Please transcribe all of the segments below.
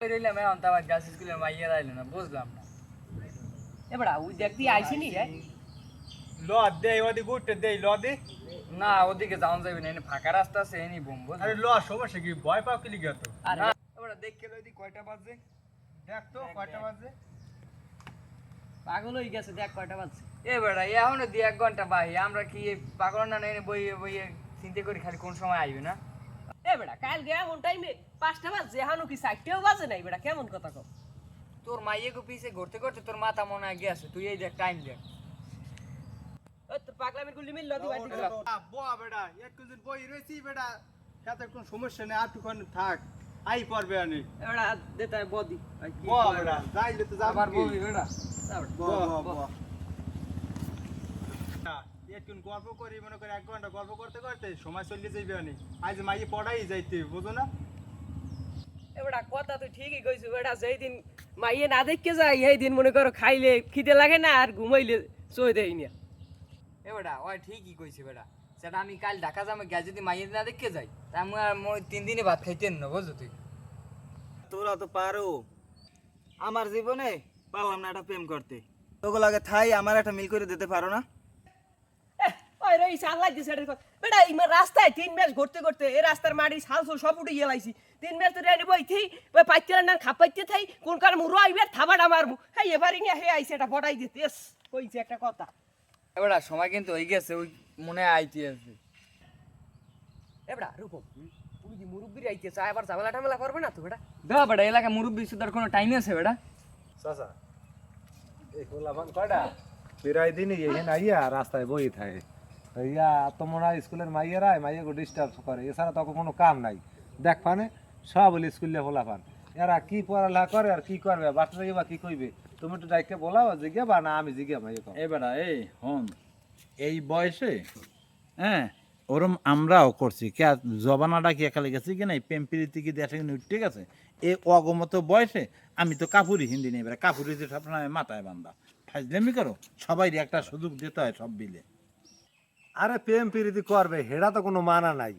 রইলাম এখন তো আবার গাছ স্কুলের মাইয়ের আইলো না বুঝলাম না। এবার ওই দেখ আইসিনি হ্যাঁ ল দে ওদি গুটে দে ল দে। না ওদিকে যাওয়া যাবে না এনে ফাঁকা রাস্তা আছে এনি বোম আরে ল সমস্যা কি? ভয় পাও কি লিগে তো? আর এবার দেখে লই কয়টা বাজে? দেখ তো কয়টা বাজে? পাগল হয়ে গেছে দেখ কয়টা বাজছে। এ বেড়া এখন দি এক ঘণ্টা বাহি আমরা কি পাগল না এনে বইয়ে বইয়ে চিন্তা করি খালি কোন সময় আইবে না? এ কাল গে এমন টাইমে পাঁচটা বাজছে এখনও কি চারটেও বাজে নাই বেটা কেমন কথা কও? তোর মাইয়ে গো পিছে ঘুরতে ঘুরতে তোর মাথা মনে হয় গেছে তুই এই দেখ টাইম দেখ। তোর পাগলামির গুলি মিল লদি বাড়ি দিলাম বো বেটা একটু দিন বই রয়েছি বেটা সাথে কোন সমস্যা নেই আর থাক আই পারবে আনি। এবার দেতা বদি বো বেটা যাইলে তো যাব আবার কি? বলবি বেড়া। বো, বো, বো। একটু গল্প করি মনে করে এক ঘণ্টা গল্প করতে করতে সময় চলে যাইবে আনি আজ মাইয়ে পড়াই যাইতে বুঝো না? এবারে কথা তো ঠিকই কইছো বেটা যেই দিন মাইয়ে না দেখকে যাই এই দিন মনে করো খাইলে খিদে লাগে না আর ঘুমাইলে চই দেই না। এ বেটা ওই ঠিকই কইছে বেটা সেটা আমি কাল ঢাকা যাব গ্যাস যদি মাইয়ে না দেখে যাই তা আমি আর মনে তিন দিনে ভাত খাইতেন না বুঝছ তুই। তোরা তো পারো। আমার জীবনে পারলাম না একটা প্রেম করতে। তোকে লাগে থাই আমার একটা মিল করে দিতে পারো না? ওই সাল্লাই দিছে বেটা ইমা রাস্তায় তিন ম্যাচ ঘুরতে ঘুরতে এই রাস্তার মাটি সাল সুল সব উঠে গেলাইছি তিন ম্যাচ তো রেনি বইতেই ওই পাইতে না খাপাইতে থাই কোন কার মুরো আইবে থাবাটা মারবো। হেই এবারই নিয়ে হে আইছে এটা বড়াই দিতে। এস কইছে একটা কথা। এ বেটা সময় কিন্তু হয়ে গেছে ওই মনে আইতে আছে। এবড়া রূপম যে মুরব্বির আইতে আবার ঝামেলা টামেলা করবে না তো বেটা? দা বেটা এলাকা মুরব্বী সুদার কোনো টাইম আছে বেটা? চাচা এই গোলাপান কয়টা? প্রায় দিনই এখানে আইয়া রাস্তায় বই থাকে। ইয়া তো হয় স্কুলের মাইয়েরা মাইয়াকে ডিস্টার্ব করে। এছাড়া তো কোনো কাম নাই। দেখ পানে, সব বলি স্কুলে পোলাপান এরা কি পড়ালেখা করে আর কি করবে? বাচ্চারা বা কি কইবে? তুমি একটু ডাইকে বলাও জিজ্ঞা বা না, আমি জিজ্ঞা মাইয়ে কও। এই বেটা এই হন। এই বয়সে হ্যাঁ ওরম আমরাও করছি। কে জবানাটা কি একালে গেছি কি নাই? পেম্পিরিতে কি দেশে কিন্তু ঠিক আছে। এই অগমত বয়সে আমি তো কাপুরি হিন্দি নেই বেটা। কাপুরি যে সবসময় মাথায় বান্ধা। ফাজলামি করো। সবাই একটা সুযোগ দিতে হয় সব বিলে আরে প্রেম প্রীতি করবে, হেডা তো কোনো মানা নাই।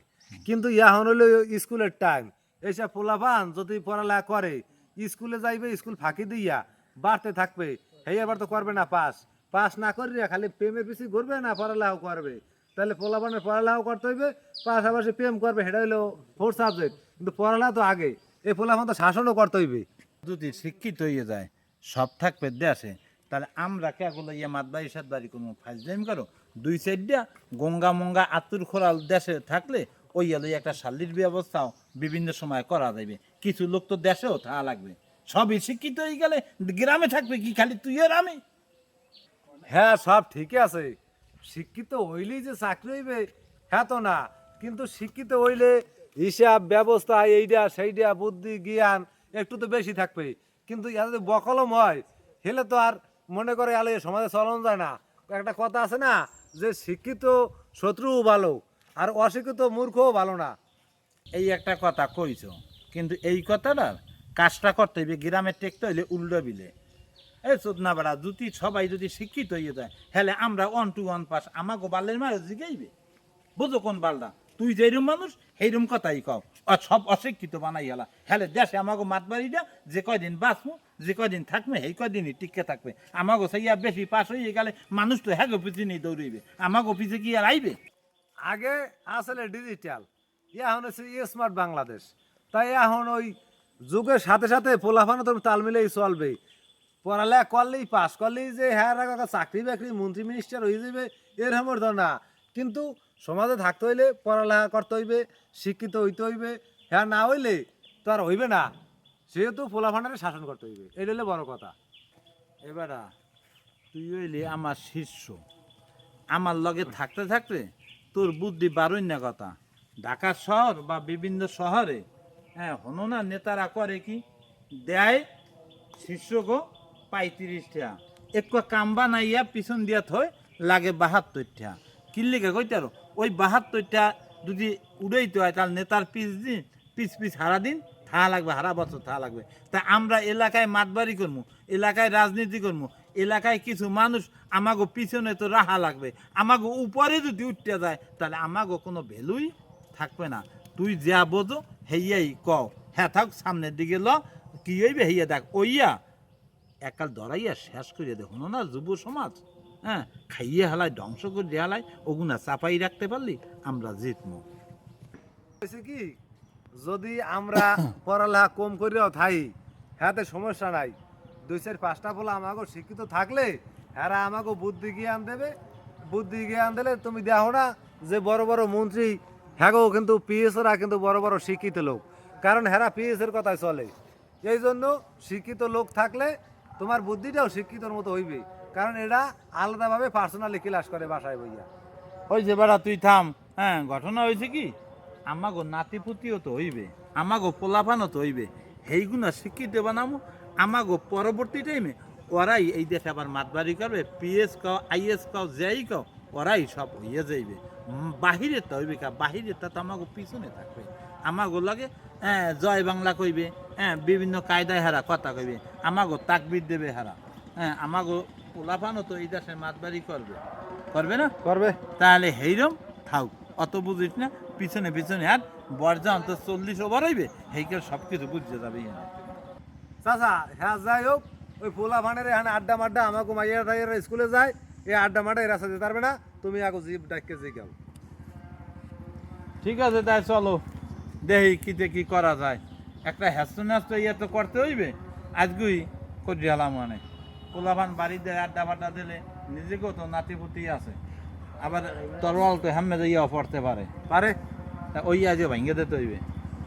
কিন্তু এখন হলো স্কুলের টাইম এইসব পোলাপান, যদি পড়ালেখা করে, স্কুলে যাইবে, স্কুল ফাঁকি দিয়া, বাড়তে থাকবে। হেই আবার তো করবে না পাস পাস না করিয়া খালি প্রেমের পিছিয়ে ঘুরবে না, পড়ালেখাও করবে? তাহলে পোলাপানের পড়ালেখাও করতে হইবে পাশাপাশি প্রেম করবে সেটা হলো ফোর সাবজেক্ট কিন্তু পড়ালেখা তো আগে, এই পোলাপান তো শাসনও করতে হইবে। যদি শিক্ষিত হয়ে যায়, সব থাকবে দেশে তাহলে আমরা কে কেগুলো ইয়ে মাতবাড়ি সাতবাড়ি কোনো ফাজলামি করো? দুই সাইডটা গঙ্গা মঙ্গা আতুর খোরাল দেশে থাকলে ওই এলো একটা শালির ব্যবস্থাও বিভিন্ন সময় করা যাবে কিছু লোক তো দেশেও থাকা লাগবে। সবই শিক্ষিত হয়ে গেলে গ্রামে থাকবে কি খালি তুই আর আমি? হ্যাঁ সব ঠিকই আছে। শিক্ষিত হইলেই যে চাকরি হইবে হ্যাঁ তো না। কিন্তু শিক্ষিত হইলে হিসাব ব্যবস্থা এইটা সেইটা বুদ্ধি, জ্ঞান একটু তো বেশি থাকবে। কিন্তু ইয়া যদি বকলম হয়, হেলে তো আর মনে করে আলে সমাজে চলন যায় না। একটা কথা আছে না যে শিক্ষিত শত্রুও ভালো আর অশিক্ষিত মূর্খও ভালো না। এই একটা কথা কইছ, কিন্তু এই কথাটার কাজটা করতে হইবে গ্রামে টেকতে হইলে উল্টো বিলে। এই চোদনা বেড়া, যদি সবাই যদি শিক্ষিত হয়ে যায় হলে আমরা ওয়ান টু ওয়ান পাস আমাকে বাল্যের মারে জিগাইবে। বুঝো কোন বালদা তুই যেরম মানুষ, সেইরম কথাই কও। সব অশিক্ষিত বানাই গেলা হলে দেশে আমাকে মাতবাড়িটা যে কয়দিন বাঁচবো যে কয়দিন থাকবে সেই কয়দিনই টিকে থাকবে। আমাকে সেইয়া বেশি পাস হয়ে গেলে মানুষ তো হ্যাঁ পিছিয়ে নিয়ে দৌড়িবে আমাকে পিছিয়ে কি আর আইবে? আগে আসলে ডিজিটাল এখন হচ্ছে স্মার্ট বাংলাদেশ। তাই এখন ওই যুগের সাথে সাথে পোলাফানো তো তাল মিলেই চলবে পড়ালেখা করলেই পাস, করলেই যে হ্যাঁ চাকরি বাকরি, মন্ত্রী মিনিস্টার হয়ে যাবে, এরকম তো না। কিন্তু সমাজে থাকতে হইলে পড়ালেখা করতে হইবে, শিক্ষিত হইতে হইবে। হ্যাঁ না হইলে তো আর হইবে না। সেহেতু পোলাফানারে শাসন করতে হইবে। এটা হলে বড় কথা। এবারা তুই হইলি আমার শিষ্য। আমার লগে থাকতে থাকতে তোর বুদ্ধি বারোই না কথা। ঢাকা শহর বা বিভিন্ন শহরে হ্যাঁ হনো না, নেতারা করে কি? দেয় শিষ্যকে পঁয়ত্রিশ টাকা একটু কাম্বা নাইয়া পিছন দিয়া থই লাগে বাহাত্তর টাকা কিল্লিকে কইতারো ওই বাহাত্তরটা যদি উড়াইতে হয়, তাহলে নেতার পিস দিন পিস পিস হারা দিন থা লাগবে, হারা বছর থা লাগবে। তা আমরা এলাকায় মাতবাড়ি করব এলাকায় রাজনীতি করব এলাকায় কিছু মানুষ আমাগো পিছনে তো রাহা লাগবে, আমাগো উপরে যদি উঠতে যায়, তাহলে আমাগো কোনো ভ্যালুই থাকবে না। তুই যা বোঝো হেয়াই কও। হ্যাঁ থাক, সামনের দিকে ল, কি হইবে, হইয়া দেখ, ওইয়া একাল ধরাইয়া শেষ করিয়া দেখুন না, যুব সমাজ? হ্যাঁ খাইয়ে হালায় ধ্বংস করে হালায় ওগুনা চাপাই রাখতে পারলি আমরা জিতমু। কি যদি আমরা পড়ালেখা কম করিয়াও থাই হাতে সমস্যা নাই। দুই চার পাঁচটা বলে আমাকে শিক্ষিত থাকলে হ্যাঁ আমাকে বুদ্ধি জ্ঞান দেবে। বুদ্ধি জ্ঞান দিলে তুমি দেখো না যে বড় বড় মন্ত্রী হ্যাঁ কিন্তু পিএসরা কিন্তু বড় বড় শিক্ষিত লোক। কারণ হেরা পিএস এর কথাই চলে। এই জন্য শিক্ষিত লোক থাকলে তোমার বুদ্ধিটাও শিক্ষিতর মতো হইবে। কারণ এরা আলাদাভাবে পার্সোনালি ক্লাস করে বাসায় বইয়া। ওই যে বেড়া, তুই থাম। হ্যাঁ ঘটনা হয়েছে কি? আমাগো নাতিপুতিও তো হইবে, আমাগো পোলাপানও তো হইবে। সেইগুনা শিক্ষিত বানামো, আমাগো পরবর্তী টাইমে ওরাই এই দেশে আবার মাতবাড়ি করবে পিএস কাও আইএস কাও যেই কাও, ওরাই সব হইয়া যাইবে। বাহিরে তো হইবে কা, বাহিরে তা তো আমাগো পিছনে থাকবে। আমাগো লাগে হ্যাঁ জয় বাংলা কইবে হ্যাঁ বিভিন্ন কায়দায় হারা কথা কইবে, আমাগো তাকবির দেবে হারা। হ্যাঁ আমাগো পোলাপানও তো এই দেশে মাতবাড়ি করবে। করবে না? করবে। তাহলে হেইরম থাক অত বুঝিস না পিছনে পিছনে হাত বর্জা অন্ত চল্লিশ ওভার হইবে হেইকে সব কিছু বুঝতে যাবে। চাচা হ্যাঁ যাই হোক ওই পোলা ভানের এখানে আড্ডা মাড্ডা আমাকে মাইয়া টাইয়ার স্কুলে যায় এই আড্ডা মাড্ডা রাস্তা যেতে পারবে না তুমি আগে জিপ ডাককে জিগাও। ঠিক আছে তাই চলো। দেখি কিতে কি করা যায়। একটা হ্যাস্ত ন্যাস্ত ইয়ে তো করতে হইবে আজগুই করি হলাম মানে পোলাপান বাড়িতে আড্ডা ফাড্ডা দিলে নিজেকেও তো নাতিপুতি আছে। আবার তরোয়াল তো হাম্মে ইয়ে পড়তে পারে। পারে? ওই আজ ভাঙ্গে দিতে হইবে।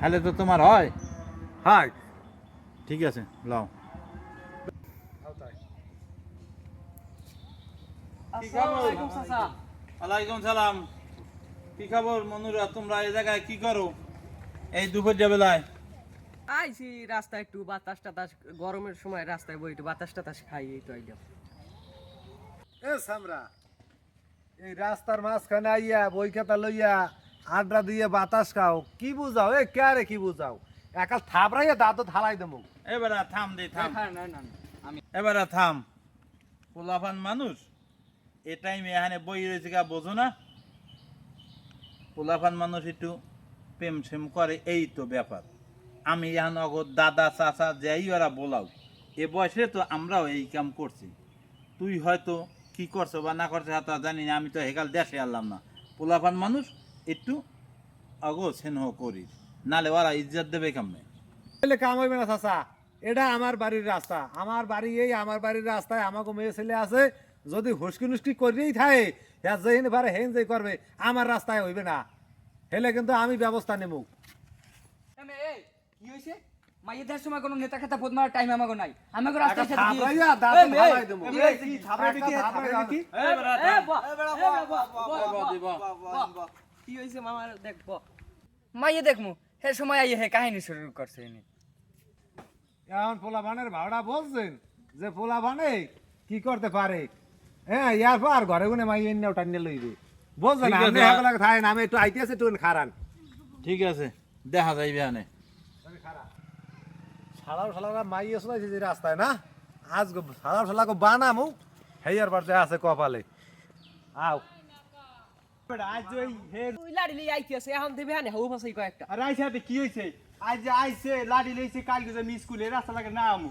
হলে তো তোমার হয়? হাই ঠিক আছে লও। আসসালামু আলাইকুম ওয়ালাইকুম সালাম। কি খবর মনুরা তোমরা এই জায়গায় কি করো? এই দুপুর বেলায়। আইছি রাস্তায় একটু বাতাস টাতাস গরমের সময় রাস্তায় বই একটু বাতাস টাতাস খাই এই তো আইলাম এ সামরা এই রাস্তার মাঝখানে আইয়া বই খাতা লইয়া আড্ডা দিয়ে বাতাস খাও। কি বুঝাও? এ কে কি বুঝাও? একাল থাবড়াইয়া দাঁত থালাই দেবো। এবারে থাম দে থাম। হ্যাঁ, না না না, আমি এবারে থাম। পোলাপান মানুষ এ টাইমে এখানে বই রয়েছে গা বোঝো না। পোলাপান মানুষ একটু প্রেম সেম করে এই তো ব্যাপার। আমি এখন অগর দাদা চাচা যাই ওরা বলাও এ বয়সে তো আমরাও এই কাম করছি। তুই হয়তো কি করছ বা না করছ তা জানি না আমি তো হেকাল দেশে আনলাম না। পোলাপান মানুষ একটু অগো স্নেহ করি নালে ওরা ইজ্জত দেবে কেমনে? ছেলে কাম হইবে না চাচা। এটা আমার বাড়ির রাস্তা। আমার বাড়ি এই আমার বাড়ির রাস্তায় আমাকে মেয়ে ছেলে আছে যদি হুসকি নুসকি করিয়েই থাকে হ্যাঁ যেদিন পারে হেন যে করবে আমার রাস্তায় হইবে না। হেলে কিন্তু আমি ব্যবস্থা নেব। কি হয়েছে মাইয়ের দেওয়ার সময় কোনো নেতা খাতা পদ মারার টাইম আমাকে নাই আমাকে রাস্তায় সাথে দিয়ে এসে- দাঁত এই মেয়ে, ফালাই দেবো। কি হয়েছে? কি থাবড়াই বিকি, থাবড়াই বিকি? এ বাহ, এ বাহ, বাহ, বাহ। কি হয়েছে মামার দেখ বাহ। মাইয়ে দেখমু হে সময় আইয়ে হে কাহিনী শুরু করছে এনে এখন পোলা ভানের ভাড়া বলছেন যে পোলা ভানে কি করতে পারে হ্যাঁ ইয়ার পর ঘরে গুনে মাই এনে টানিয়ে লইবে বুঝলেন ঠিক আছে। আপনি একলা থাকেন আমি একটু আইতেছে একটু খারান ঠিক আছে দেখা যাইবে আনে সালাও সালারা মাই এসে যে রাস্তায় না? আজ সালাও সালাকে বানামু। হেয়ার বাড়তে আছে কপালে। আও। আজ ওই হে লাড়ি লিয়ে আইতেছে এখন দেবে হানে হাউ ফাসাই কয়েকটা। আর আইসে হাতে কি হয়েছে আজ যে লাড়ি লইছে কালকে যে স্কুলে রাস্তা লাগে না আমু।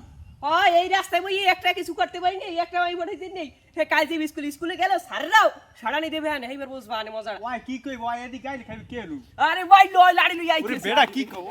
ও এই রাস্তায় বই একটা কিছু করতে পারি নেই একটা আমি দিন নেই। সে কাল যে স্কুল স্কুলে গেল সাররাও সারানি দেবে হানে এইবার বুঝবা হানে মজা। ওই কি কইব? ওই এদিকে আইলে খাবি কেলু আরে ভাই লয় লাড়ি ওরে বেটা কি কও